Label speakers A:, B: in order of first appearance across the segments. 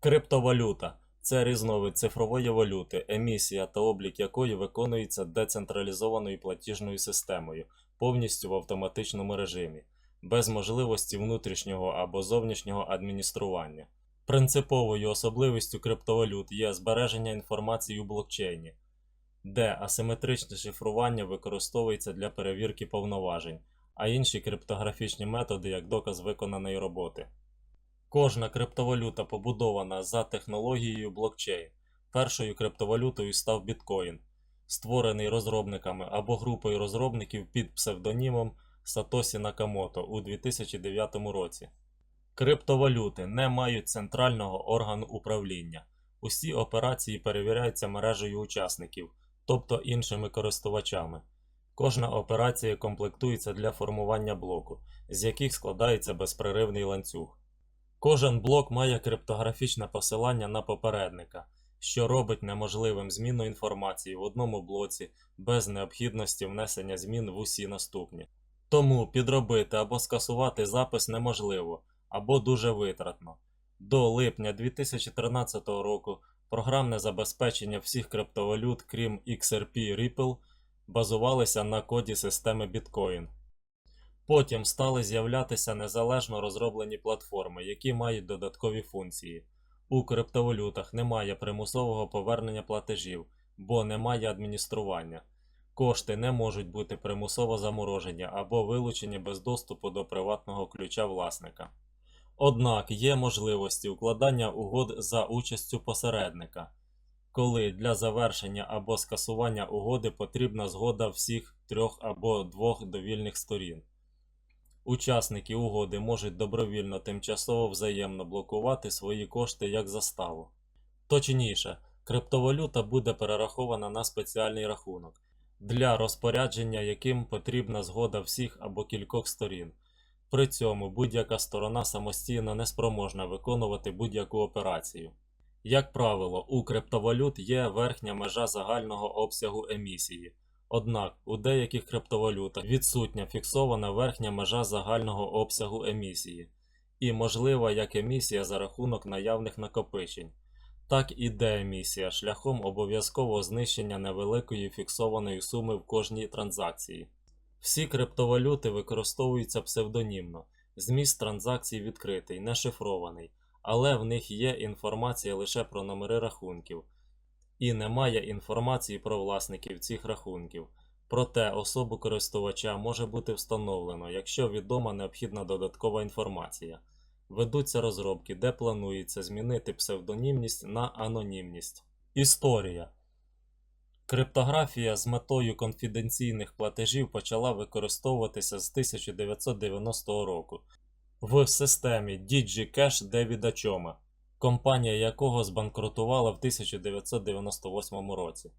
A: Криптовалюта це різновид цифрової валюти, емісія та облік якої виконується децентралізованою платіжною системою, повністю в автоматичному режимі, без можливості внутрішнього або зовнішнього адміністрування. Принциповою особливістю криптовалют є збереження інформації у блокчейні, де асиметричне шифрування використовується для перевірки повноважень, а інші криптографічні методи як доказ виконаної роботи. Кожна криптовалюта побудована за технологією блокчейн. Першою криптовалютою став біткоін, створений розробниками або групою розробників під псевдонімом Сатосі Накамото у 2009 році. Криптовалюти не мають центрального органу управління. Усі операції перевіряються мережею учасників, тобто іншими користувачами. Кожна операція комплектується для формування блоку, з яких складається безпреривний ланцюг. Кожен блок має криптографічне посилання на попередника, що робить неможливим зміну інформації в одному блоці без необхідності внесення змін в усі наступні. Тому підробити або скасувати запис неможливо або дуже витратно. До липня 2013 року програмне забезпечення всіх криптовалют, крім XRP Ripple, базувалися на коді системи Bitcoin. Потім стали з'являтися незалежно розроблені платформи, які мають додаткові функції. У криптовалютах немає примусового повернення платежів, бо немає адміністрування. Кошти не можуть бути примусово заморожені або вилучені без доступу до приватного ключа власника. Однак є можливості укладання угод за участю посередника, коли для завершення або скасування угоди потрібна згода всіх трьох або двох довільних сторін. Учасники угоди можуть добровільно тимчасово взаємно блокувати свої кошти як заставу. Точніше, криптовалюта буде перерахована на спеціальний рахунок, для розпорядження яким потрібна згода всіх або кількох сторін. При цьому будь-яка сторона самостійно не спроможна виконувати будь-яку операцію. Як правило, у криптовалют є верхня межа загального обсягу емісії. Однак у деяких криптовалютах відсутня фіксована верхня межа загального обсягу емісії, і можлива як емісія за рахунок наявних накопичень, так і деемісія шляхом обов'язкового знищення невеликої фіксованої суми в кожній транзакції. Всі криптовалюти використовуються псевдонімно, зміст транзакцій відкритий, не шифрований, але в них є інформація лише про номери рахунків і немає інформації про власників цих рахунків. Проте особу користувача може бути встановлено, якщо відома необхідна додаткова інформація. Ведуться розробки, де планується змінити псевдонімність на анонімність. Історія Криптографія з метою конфіденційних платежів почала використовуватися з 1990 року в системі DigiCash Девіда Чома компанія якого збанкрутувала в 1998 році.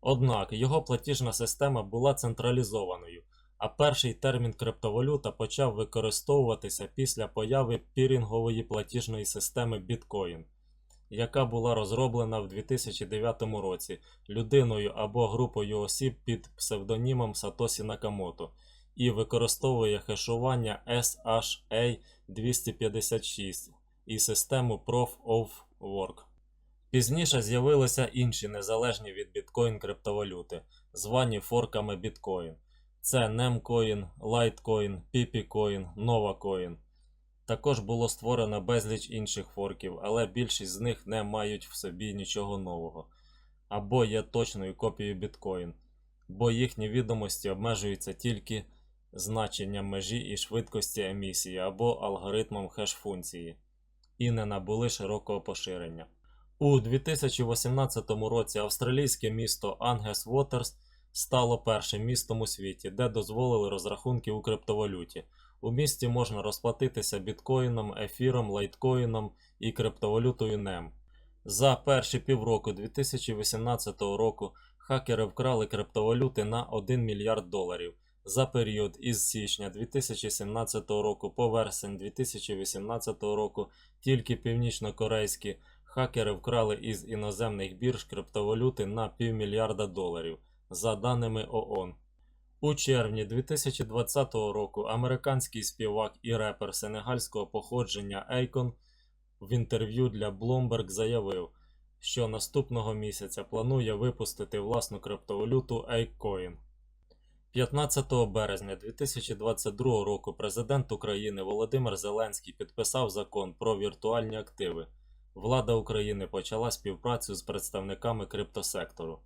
A: Однак його платіжна система була централізованою, а перший термін криптовалюта почав використовуватися після появи пірінгової платіжної системи Bitcoin, яка була розроблена в 2009 році людиною або групою осіб під псевдонімом Сатосі Накамото і використовує хешування SHA-256 і систему Proof of Work. Пізніше з'явилися інші незалежні від біткоін криптовалюти, звані форками біткоін. Це Nemcoin, Litecoin, PiPiCoin, NovaCoin. Також було створено безліч інших форків, але більшість з них не мають в собі нічого нового, або є точною копією біткоін, бо їхні відомості обмежуються тільки значенням межі і швидкості емісії або алгоритмом хеш-функції і не набули широкого поширення. У 2018 році австралійське місто Ангес Вотерс стало першим містом у світі, де дозволили розрахунки у криптовалюті. У місті можна розплатитися біткоїном, ефіром, лайткоїном і криптовалютою NEM. За перші півроку 2018 року хакери вкрали криптовалюти на 1 мільярд доларів. За період із січня 2017 року по вересень 2018 року тільки північнокорейські хакери вкрали із іноземних бірж криптовалюти на півмільярда доларів, за даними ООН. У червні 2020 року американський співак і репер сенегальського походження Ейкон в інтерв'ю для Bloomberg заявив, що наступного місяця планує випустити власну криптовалюту Apecoin. 15 березня 2022 року президент України Володимир Зеленський підписав закон про віртуальні активи. Влада України почала співпрацю з представниками криптосектору.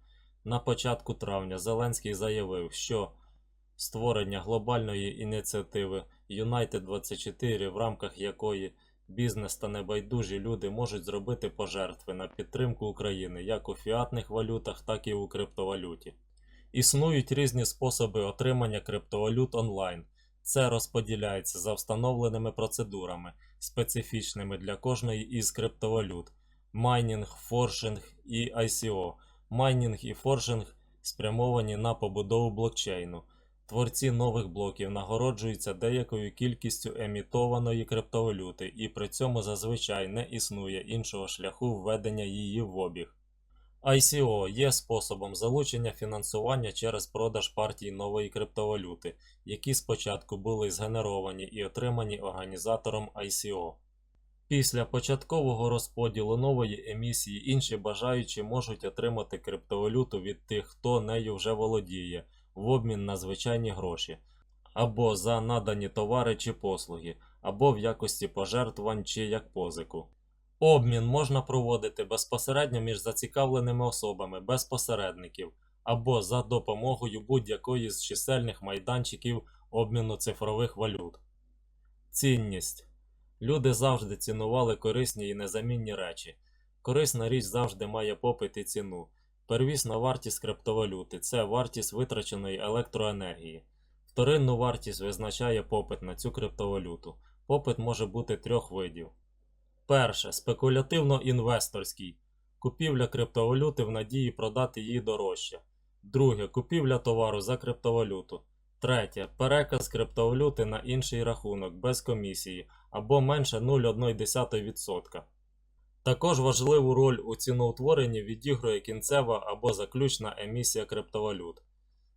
A: На початку травня Зеленський заявив, що створення глобальної ініціативи United 24, в рамках якої бізнес та небайдужі люди можуть зробити пожертви на підтримку України як у фіатних валютах, так і у криптовалюті. Існують різні способи отримання криптовалют онлайн. Це розподіляється за встановленими процедурами, специфічними для кожної із криптовалют: майнінг, форшинг і ICO. Майнінг і форшинг спрямовані на побудову блокчейну. Творці нових блоків нагороджуються деякою кількістю емітованої криптовалюти, і при цьому зазвичай не існує іншого шляху введення її в обіг. ICO є способом залучення фінансування через продаж партій нової криптовалюти, які спочатку були згенеровані і отримані організатором ICO. Після початкового розподілу нової емісії інші бажаючі можуть отримати криптовалюту від тих, хто нею вже володіє, в обмін на звичайні гроші, або за надані товари чи послуги, або в якості пожертвувань чи як позику. Обмін можна проводити безпосередньо між зацікавленими особами без посередників або за допомогою будь-якої з чисельних майданчиків обміну цифрових валют. Цінність. Люди завжди цінували корисні і незамінні речі. Корисна річ завжди має попит і ціну. Первісна вартість криптовалюти це вартість витраченої електроенергії. Вторинну вартість визначає попит на цю криптовалюту. Попит може бути трьох видів. Перше спекулятивно-інвесторський. Купівля криптовалюти в надії продати її дорожче. Друге купівля товару за криптовалюту. Третє переказ криптовалюти на інший рахунок без комісії або менше 0,1%. Також важливу роль у ціноутворенні відігрує кінцева або заключна емісія криптовалют.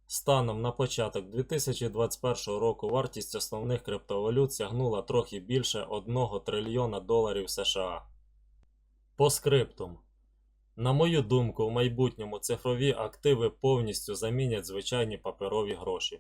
A: Станом на початок 2021 року вартість основних криптовалют сягнула трохи більше 1 трильйона доларів США. По скриптум. На мою думку, в майбутньому цифрові активи повністю замінять звичайні паперові гроші.